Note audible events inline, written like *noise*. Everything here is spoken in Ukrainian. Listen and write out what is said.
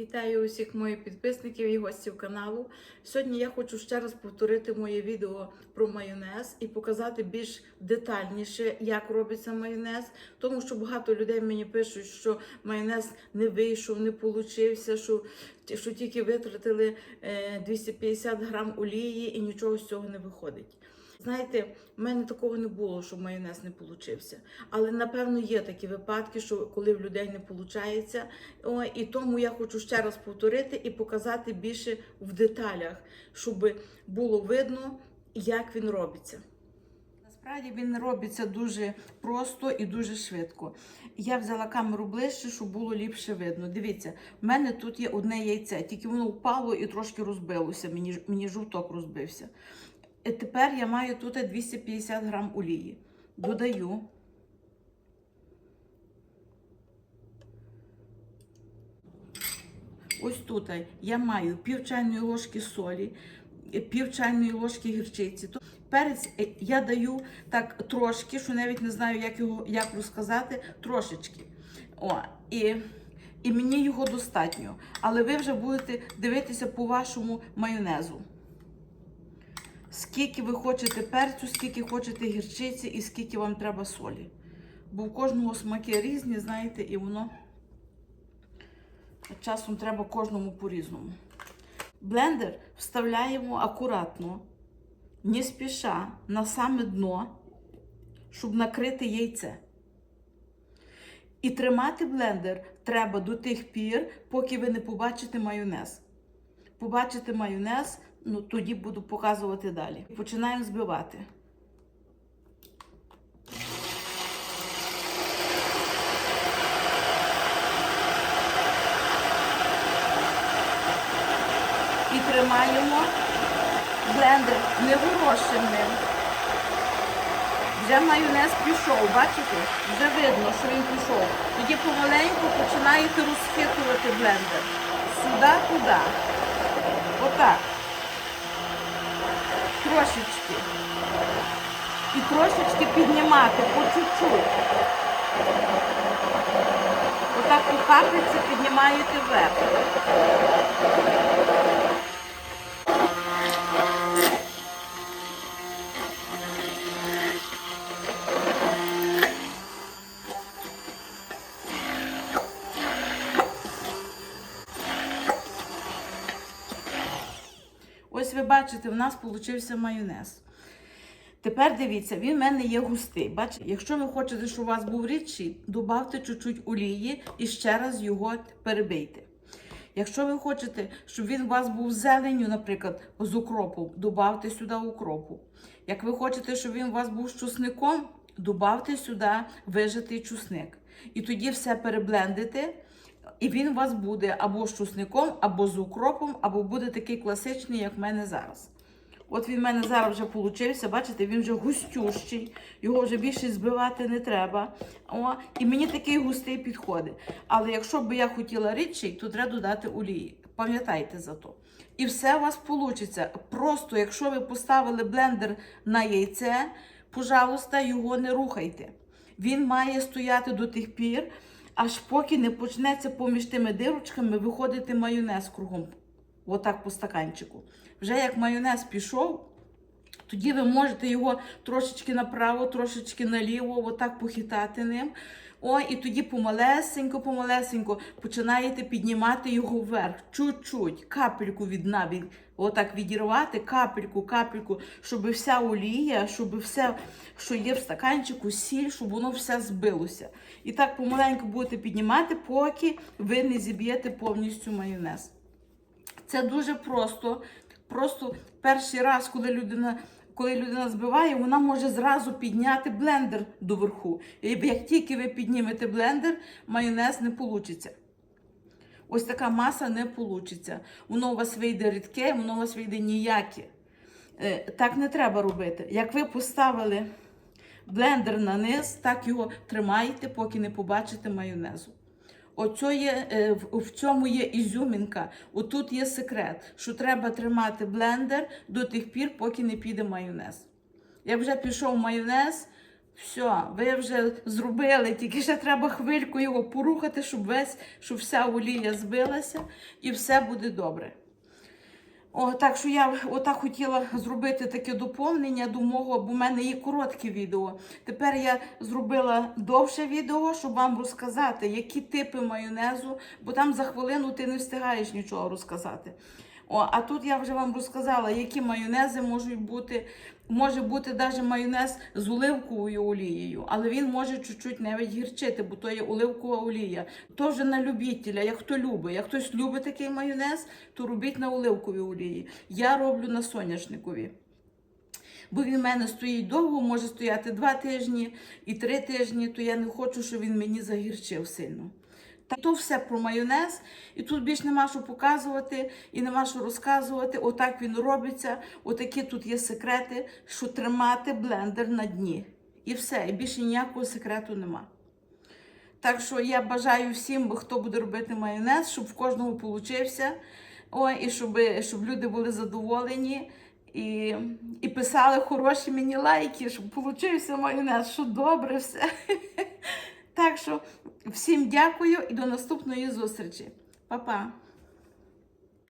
Вітаю усіх моїх підписників і гостів каналу. Сьогодні я хочу ще раз повторити моє відео про майонез і показати більш детальніше, як робиться майонез. Тому що багато людей мені пишуть, що майонез не вийшов, не получився, що, що тільки витратили е, 250 грам олії і нічого з цього не виходить. Знаєте, в мене такого не було, що майонез не получився. Але напевно є такі випадки, що коли в людей не виходить. І тому я хочу ще раз повторити і показати більше в деталях, щоб було видно, як він робиться. Насправді він робиться дуже просто і дуже швидко. Я взяла камеру ближче, щоб було ліпше видно. Дивіться, в мене тут є одне яйце, тільки воно впало і трошки розбилося. Мені, мені жовток розбився. І тепер я маю тут 250 грам олії. Додаю. Ось тут я маю пів чайної ложки солі, пів чайної ложки гірчиці. Перець е, я даю так трошки, що навіть не знаю, як його як розказати, трошечки. О, і, і мені його достатньо. Але ви вже будете дивитися по вашому майонезу. Скільки ви хочете перцю, скільки хочете гірчиці і скільки вам треба солі. Бо в кожного смаки різні, знаєте, і воно часом треба кожному по-різному. Блендер вставляємо акуратно, не спіша, на саме дно, щоб накрити яйце. І тримати блендер треба до тих пір, поки ви не побачите майонез. Побачите майонез, ну тоді буду показувати далі. Починаємо збивати. І тримаємо блендер не. Вже майонез пішов, бачите? Вже видно, що він пішов. Тоді помаленьку починаєте розхитувати блендер. Сюди, туди. Отак. Трошечки. І трошечки піднімати по чуть-чуть. Отак по каплиці піднімаєте вверх. Ось ви бачите, в нас вийшов майонез. Тепер дивіться, він в мене є густий. Бачите, якщо ви хочете, щоб у вас був рідший, додавте чуть-чуть олії і ще раз його перебийте. Якщо ви хочете, щоб він у вас був зеленю, наприклад, з укропом, додавте сюди укропу. Як ви хочете, щоб він у вас був з чусником, додавте сюди вижатий чусник. І тоді все переблендите. І він у вас буде або з чусником, або з укропом, або буде такий класичний, як в мене зараз. От він в мене зараз вже получився, бачите, він вже густющий, його вже більше збивати не треба. О, і мені такий густий підходить. Але якщо б я хотіла рідший, то треба додати олії. Пам'ятайте за то. І все у вас вийде. Просто, якщо ви поставили блендер на яйце, пожалуйста, його не рухайте. Він має стояти до тих пір, аж поки не почнеться поміж тими дирочками виходити майонез кругом. Отак по стаканчику. Вже як майонез пішов, тоді ви можете його трошечки направо, трошечки наліво, отак похитати ним. О, і тоді помалесенько, помалесенько починаєте піднімати його вверх. Чуть-чуть, капельку від навіть, отак відірвати, капельку, капельку, щоб вся олія, щоб все, що є в стаканчику, сіль, щоб воно все збилося. І так помаленьку будете піднімати, поки ви не зіб'єте повністю майонез. Це дуже просто. Просто перший раз, коли людина коли людина збиває, вона може зразу підняти блендер доверху. І як тільки ви піднімете блендер, майонез не вийде. Ось така маса не вийде. Воно у вас вийде рідке, воно у вас вийде ніяке. Е, Так не треба робити. Як ви поставили блендер на низ, так його тримаєте, поки не побачите майонезу. Оцьо є, е, в- цьому є ізюмінка. Отут є секрет, що треба тримати блендер до тих пір, поки не піде майонез. Як вже пішов майонез, Все, ви вже зробили, тільки ще треба хвильку його порухати, щоб весь, щоб вся олія збилася і все буде добре. О, так що я отак хотіла зробити таке доповнення до мого, бо в мене є коротке відео. Тепер я зробила довше відео, щоб вам розказати, які типи майонезу, бо там за хвилину ти не встигаєш нічого розказати. О, а тут я вже вам розказала, які майонези можуть бути. Може бути навіть майонез з оливковою олією, але він може чуть-чуть навіть гірчити, бо то є оливкова олія. То вже на любителя, як хто любить. Як хтось любить такий майонез, то робіть на оливковій олії. Я роблю на соняшникові. Бо він в мене стоїть довго, може стояти два тижні і три тижні, то я не хочу, щоб він мені загірчив сильно. Та то все про майонез, і тут більш нема що показувати і нема що розказувати. Отак він робиться. Отакі тут є секрети, що тримати блендер на дні. І все, і більше ніякого секрету нема. Так що я бажаю всім, хто буде робити майонез, щоб в кожного получився. Ой, і щоб, щоб люди були задоволені і, і писали хороші мені лайки, щоб получився майонез, що добре все. *laughs* Так що всім дякую і до наступної зустрічі. Па-па!